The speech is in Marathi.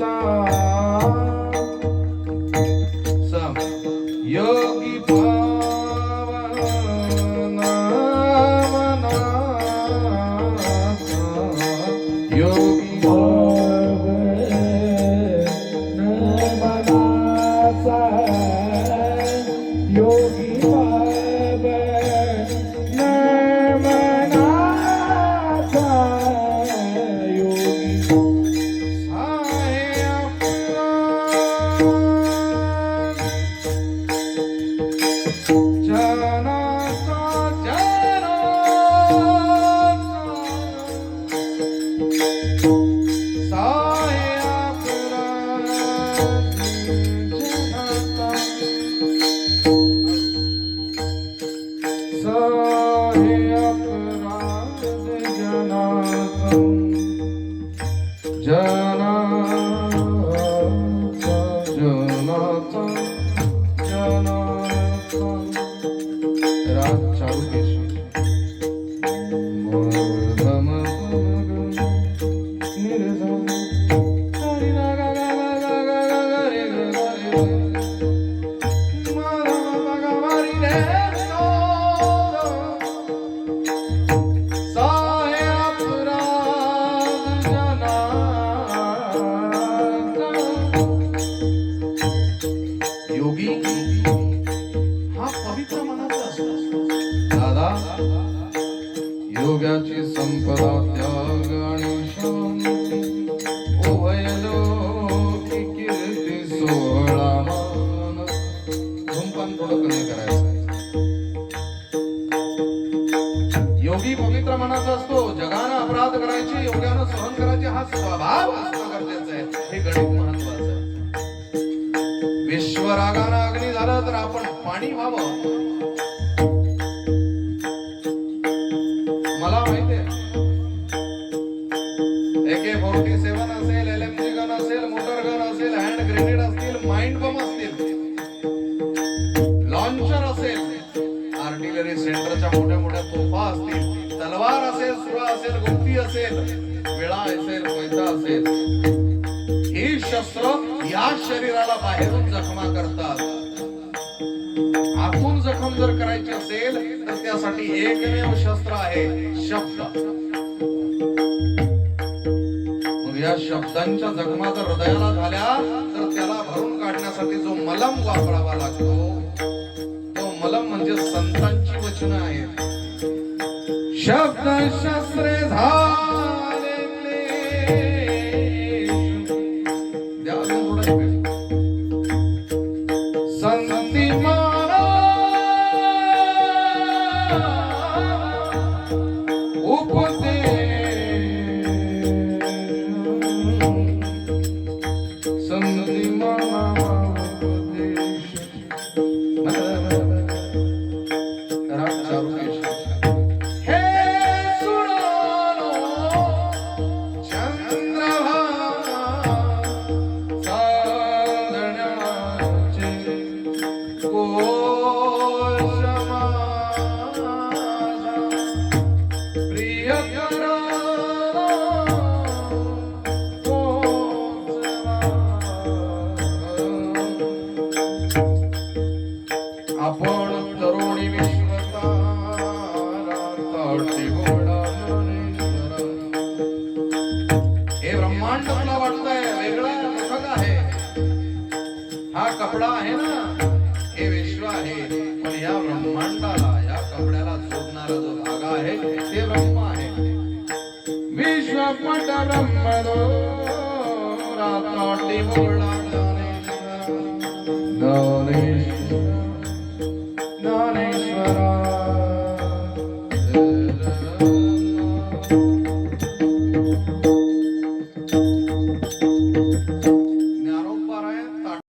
চায় রাত চারু योगी. हा पवित्र मनाचा असतो. दादा योगाची संपदा त्याग आणि धूमपान थोडं कमी करायचं. योगी पवित्र मनाचा असतो. जगानं अपराध करायचे योग्यानं सहन करायचे हा स्वभाव असणं गरजेचं आहे. हे गणित महत्वाचं आहे विश्वरागानं अग्नी झालं तर आपण पाणी व्हावं. मला माहितीये एके फोर्टी सेवन असेल एल एम जी गन असेल मोटर गन असेल हँड ग्रेनेड असतील माइंड बम असतील. लॉन्चर असेल आर्टिलरी सेंटरच्या मोठ्या मोठ्या तोफा असतील तलवार असेल सुरा असेल गुप्ती असेल वेळा असेल पैसा असेल. ही शस्त्र या शरीराला बाहेरून जखमा करतात. आतून जखम जर करायची असेल तर त्यासाठी एकमेव शस्त्र आहे शब्द. मग या शब्दांच्या जखमा जर हृदयाला झाल्या तर त्याला भरून काढण्यासाठी जो मलम वापरावा लागतो तो मलम म्हणजे संतांची वचन आहेत. शब्द शस्त्रे झा आपण तरुणी हे ब्रह्मांड मला वाटतंय वेगळा मोठं आहे. हा कपडा आहे ना हे विश्व आहे. पण या ब्रह्मांडाला या कपड्याला जोडणारा जो धागा आहे ते ब्रह्म आहे. विश्वपट ब्रह्म राताटी बोला